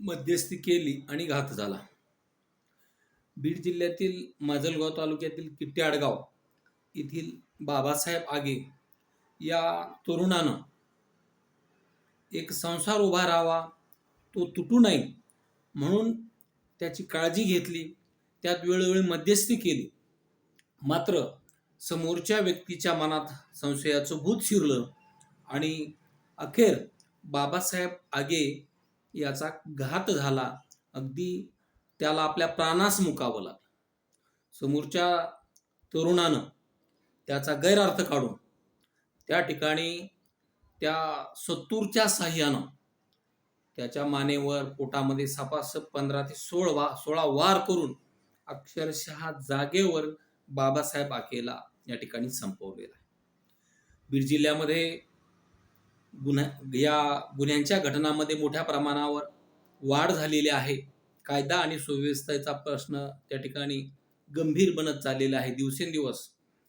मध्यस्थी केली आणि घात झाला. बीड जिल्ह्यातील माजलगाव तालुक्यातील किट्टी आडगाव येथील बाबासाहेब आगे या तरुणानं एक संसार उभा राहावा तो तुटू नये म्हणून त्याची काळजी घेतली. त्यात वेळोवेळी मध्यस्थी केली. मात्र समोरच्या व्यक्तीच्या मनात संशयाचं भूत शिरलं आणि अखेर बाबासाहेब आगे याचा घात झाला. अगदी त्याला आपल्या प्राणास मुकावं लागलं. समोरच्या तरुणानं त्याचा गैरअर्थ काढून त्या ठिकाणी त्या सत्तूरच्या साह्यानं त्याच्या मानेवर पोटामध्ये सपासप पंधरा ते सोळा वा सोळा वार करून अक्षरशः जागेवर बाबासाहेब आकेला या ठिकाणी संपवलेला आहे. बीड जिल्ह्यामध्ये गुन्हा या गुन्ह्यांच्या घटनांमध्ये मोठ्या प्रमाणावर वाढ झालेली आहे. कायदा आणि सुव्यवस्थेचा प्रश्न त्या ठिकाणी गंभीर बनत चाललेला आहे. दिवसेंदिवस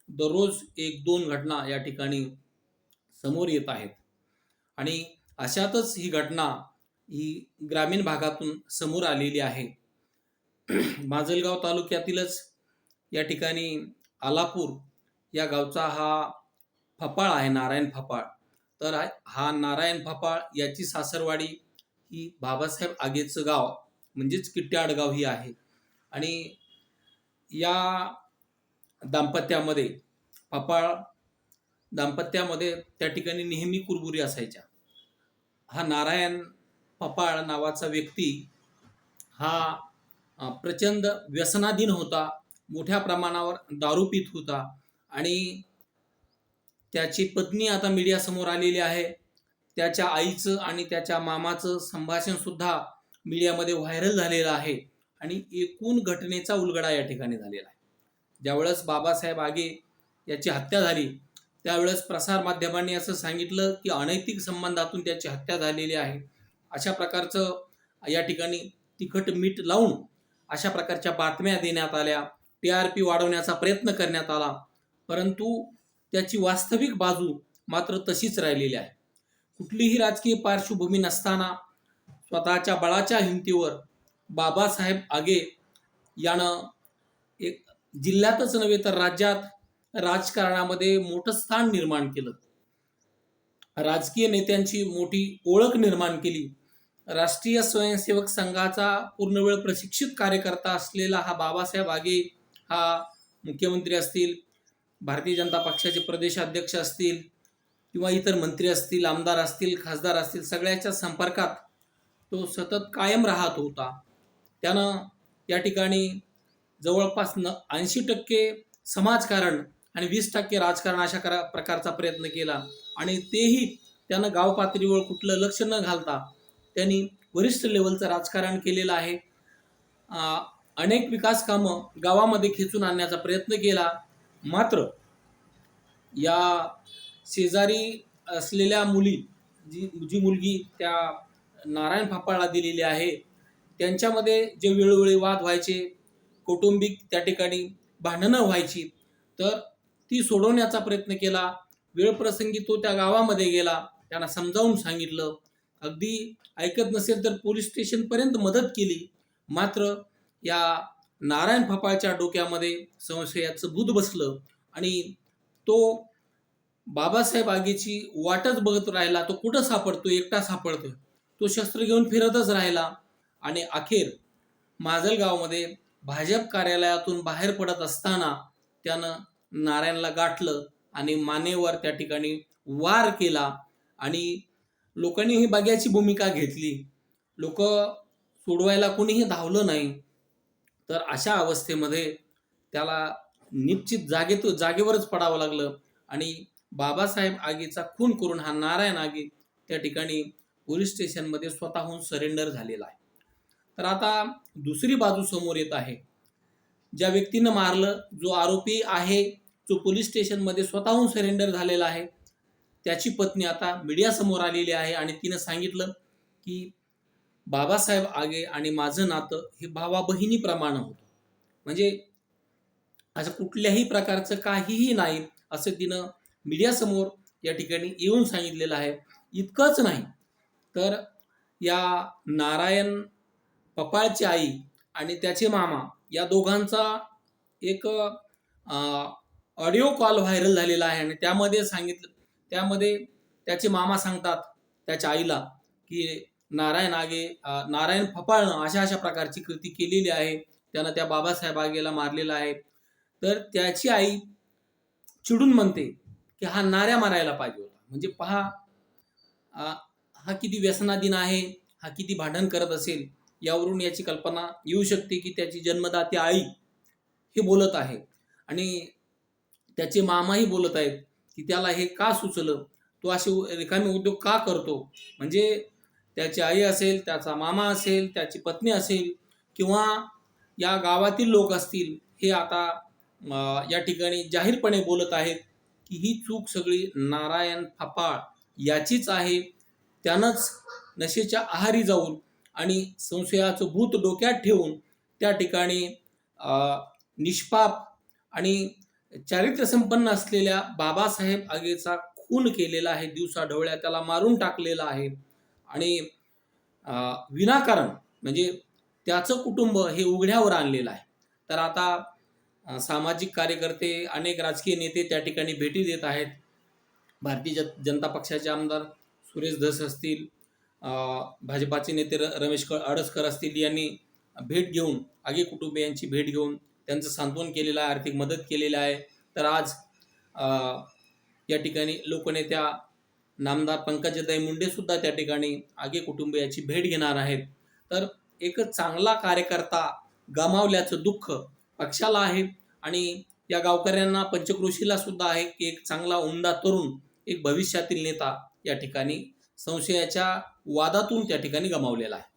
दररोज एक दोन घटना या ठिकाणी समोर येत आहेत. आणि अशातच ही घटना ही ग्रामीण भागातून समोर आलेली आहे. माजलगाव तालुक्यातीलच या ठिकाणी आलापूर या गावचा हा फपाळ आहे. नारायण फपाळ. तर हा- हा नारायण फपाळ याची सासरवाडी ही बाबासाहेब आगेचं गाव म्हणजेच किट्ट्याडगाव ही आहे. आणि या दाम्पत्यामध्ये पापाळ दाम्पत्यामध्ये त्या ठिकाणी नेहमी कुरबुरी असायच्या. हा नारायण पपाळ नावाचा व्यक्ती हा प्रचंड व्यसनाधीन होता मोठ्या प्रमाणावर दारू पित होता आणि त्याची पत्नी आता मीडियासमोर आलेली आहे. त्याच्या आईचं आणि त्याच्या मामाचं संभाषण सुद्धा मीडियामध्ये व्हायरल झालेलं आहे. आणि एकूण घटनेचा उलगडा या ठिकाणी झालेला आहे. ज्यावेळेस बाबासाहेब आगे याची हत्या झाली त्यावेळेस प्रसारमाध्यमांनी असं सांगितलं की अनैतिक संबंधातून त्याची हत्या झालेली आहे. अशा प्रकारचं या ठिकाणी तिखट मीठ लावून अशा प्रकारच्या बातम्या देण्यात आल्या. टी आर पी वाढवण्याचा प्रयत्न करण्यात आला. परंतु त्याची वास्तविक बाजू मात्र तशीच राहिलेली आहे. कुठलीही राजकीय पार्श्वभूमी नसताना स्वतःच्या बळाच्या हिमतीवर बाबासाहेब आगे यानं एक जिल्ह्यातच नव्हे तर राज्यात राजकारणामध्ये मोठं स्थान निर्माण केलं. राजकीय नेत्यांची मोठी ओळख निर्माण केली. राष्ट्रीय स्वयंसेवक संघाचा पूर्णवेळ प्रशिक्षित कार्यकर्ता असलेला हा बाबासाहेब आगे हा मुख्यमंत्री असतील भारतीय जनता पक्षाचे प्रदेशाध्यक्ष असतील किंवा इतर मंत्री असतील आमदार असतील खासदार असतील सगळ्याच्या संपर्कात तो सतत कायम राहत होता. त्यानं या ठिकाणी जवळपास न ऐंशी टक्के समाजकारण आणि वीस टक्के राजकारण अशा करा प्रकारचा प्रयत्न केला आणि तेही त्यानं गाव पातळीवर कुठलं लक्ष न घालता त्यांनी वरिष्ठ लेवलचं राजकारण केलेलं आहे. अनेक विकास कामं गावामध्ये खेचून आणण्याचा प्रयत्न केला. मात्र या शेजारी असलेल्या मुली जी जी मुलगी त्या नारायण फापाळला दिलेली आहे त्यांच्यामध्ये जे वेळोवेळी वाद व्हायचे कौटुंबिक त्या ठिकाणी भांडणं व्हायची तर ती सोडवण्याचा प्रयत्न केला. वेळप्रसंगी तो त्या गावामध्ये गेला. त्यांना समजावून सांगितलं. अगदी ऐकत नसेल तर पोलीस स्टेशनपर्यंत मदत केली. मात्र या नारायण फपाळच्या डोक्यामध्ये संशयाचं भूत बसलं आणि तो बाबासाहेब आगेची वाटच बघत राहिला तो कुठं सापडतो? एकटा सापडतो तो शस्त्र घेऊन फिरतच राहिला आणि अखेर माजलगावमध्ये भाजप कार्यालयातून बाहेर पडत असताना त्यानं नारायणला गाठलं आणि मानेवर त्या ठिकाणी वार केला आणि लोकांनी ही बघ्याची भूमिका घेतली. लोक सोडवायला कोणीही धावलं नाही. तर अशा अवस्थेमध्ये त्याला निश्चित जागेत जागेवरच पडावं लागलं. आणि बाबासाहेब आगीचा खून करून हा नारायण आगी त्या ठिकाणी पोलीस स्टेशनमध्ये स्वतःहून सरेंडर झालेला आहे. तर आता दुसरी बाजू समोर येत आहे. ज्या व्यक्तीनं मारलं जो आरोपी आहे जो पोलीस स्टेशनमध्ये स्वतःहून सरेंडर झालेला आहे त्याची पत्नी आता मीडियासमोर आलेली आहे आणि तिनं सांगितलं की बाबासाहेब आगे आणि माझं नातं हे भावा बहिणीप्रमाणे होतं. म्हणजे असं कुठल्याही प्रकारचं काहीही नाही असं तिनं मीडियासमोर या ठिकाणी येऊन सांगितलेलं आहे. इतकंच नाही. तर या नारायण पपाळची आई आणि त्याचे मामा या दोघांचा एक ऑडिओ कॉल व्हायरल झालेला आहे आणि त्यामध्ये सांगितलं त्यामध्ये त्याचे मामा सांगतात त्याच्या आईला की नारायण आगे नारायण फपाळणं अशा अशा प्रकारची कृती केलेली आहे. त्यानं त्या बाबासाहेब आगेला मारलेला आहे. तर त्याची आई चिडून म्हणते की हा नाऱ्या मारायला पाहिजे होता. म्हणजे पहा हा किती व्यसनाधीन आहे हा किती भांडण करत असेल यावरून याची कल्पना येऊ शकते की त्याची जन्मदाती आई हे बोलत आहे. आणि त्याचे मामाही बोलत आहेत की त्याला हे का सुचलं? तो असे रिकामी रिकामे उद्योग का करतो? म्हणजे त्याची आई असेल त्याचा मामा असेल त्याची पत्नी असेल किंवा या गावातील लोक असतील हे आता या ठिकाणी जाहीरपणे बोलत आहेत की ही चूक सगळी नारायण फापाळ याचीच आहे. त्यानंच नशेच्या आहारी जाऊन आणि संशयाचं भूत डोक्यात ठेवून त्या ठिकाणी निष्पाप आणि चारित्र्यसंपन्न असलेल्या बाबासाहेब आगेचा खून केलेला आहे दिवसा ढवळ्या त्याला मारून टाकलेला आहे. आणि विनाकारण म्हणजे त्याचं कुटुंब हे उघड्यावर आणलेलं आहे. तर आता सामाजिक कार्यकर्ते अनेक राजकीय नेते त्या ठिकाणी भेटी देत आहेत. भारतीय जन- जनता पक्षाचे आमदार सुरेश धस असतील भाजपाचे नेते र रमेश क अडसकर असतील यांनी भेट घेऊन आगे कुटुंबियांची भेट घेऊन त्यांचं सांत्वन केलेलं आहे आर्थिक मदत केलेली आहे. तर आज या ठिकाणी लोकनेत्या नामदार पंकजाताई मुंडे सुद्धा त्या ठिकाणी आगे कुटुंबियाची भेट घेणार आहेत. तर एक चांगला कार्यकर्ता गमावल्याचं दुःख पक्षाला आहे आणि या गावकऱ्यांना पंचक्रोशीला सुद्धा आहे की एक चांगला उमदा तरुण एक भविष्यातील नेता या ठिकाणी संशयाच्या वादातून त्या ठिकाणी गमावलेला आहे.